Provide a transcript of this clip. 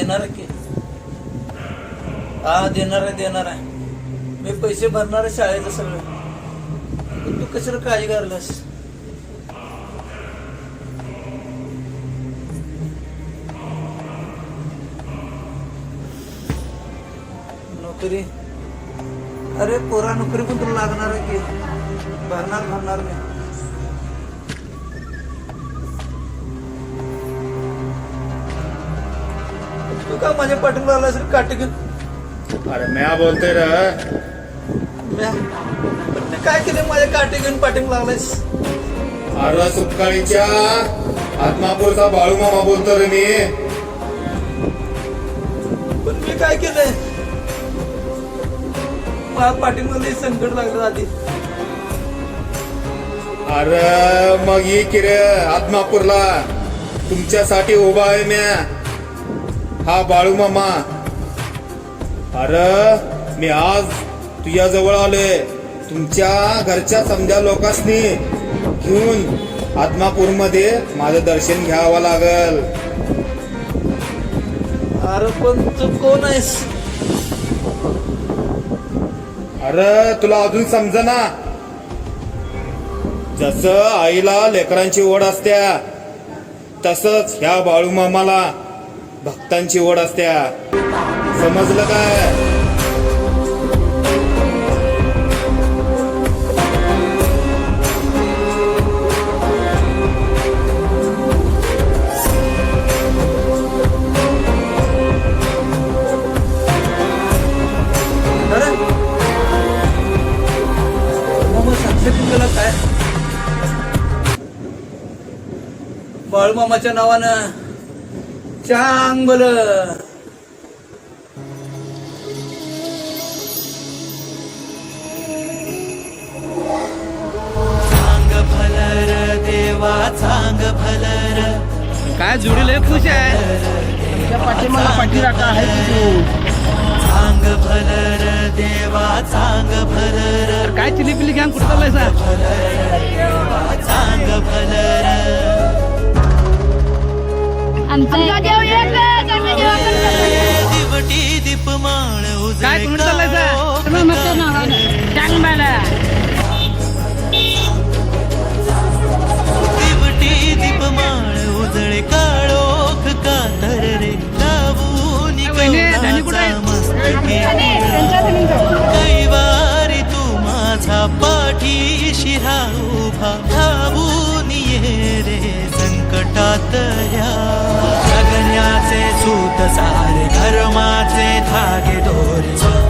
देणार की? हा देणार आहे देणार आहे. मी पैसे भरणार आहे शाळेचं सगळं. तू कशाला काय करलास नोकरी? अरे पोरा नोकरी पण तुला लागणार आहे की? भरणार भरणार नाही का माझ्या पाठीला आलास रे काटे घेऊन? अरे म्या बोलतोय र. म्या? मी काय केलं माझ्या काटे घेऊन पाठीला लागलास अरे सुटकाळीच्या आत्मापूरचा बाळू मामा बोलतो रे मी. पण मी काय केलंय? माझ्या पाठीमध्ये संकट लागलं आधी. अरे मग ये की रे आत्मापूरला. तुमच्यासाठी उभा आहे म्या. हा बाळू मामा. अरे मी आज तुझ्या जवळ आलोय. तुमच्या घरच्या समजा लोकांनी घेऊन आत्मापूरमध्ये माझं दर्शन घ्यावं लागल. अरे पण तू कोण आहेस? अरे तुला अजून समजना. जसं आईला लेकरांची ओढ असत्या तसंच ह्या बाळू मामाला भक्तांची ओढ असत्या समजलं काय? मग सांगते काय? बाळूमामाच्या नावानं चांग बल भलर देवा चांग भलर. काय जोडी लय खुश आहे. त्या पाठीमाला पाठी राखा आहे की तू? चांग भलर देवा चांग भलर. तर काय चिली पिली घ्या कुठं चाललाय सा? चांग भलर. आमचा दीपमाळ उजळे काय कुठं चाललाय दिवटी दीपमाळ उजळे काळोख कातर रे. लावून वहिनी, धनी कुठं आहे? मस्तकी कैवारी तू माझा पाठीशी उभा धावून ये रे संकटात या. जगण्याचे सूत सारे धर्माचे धागे दोरे.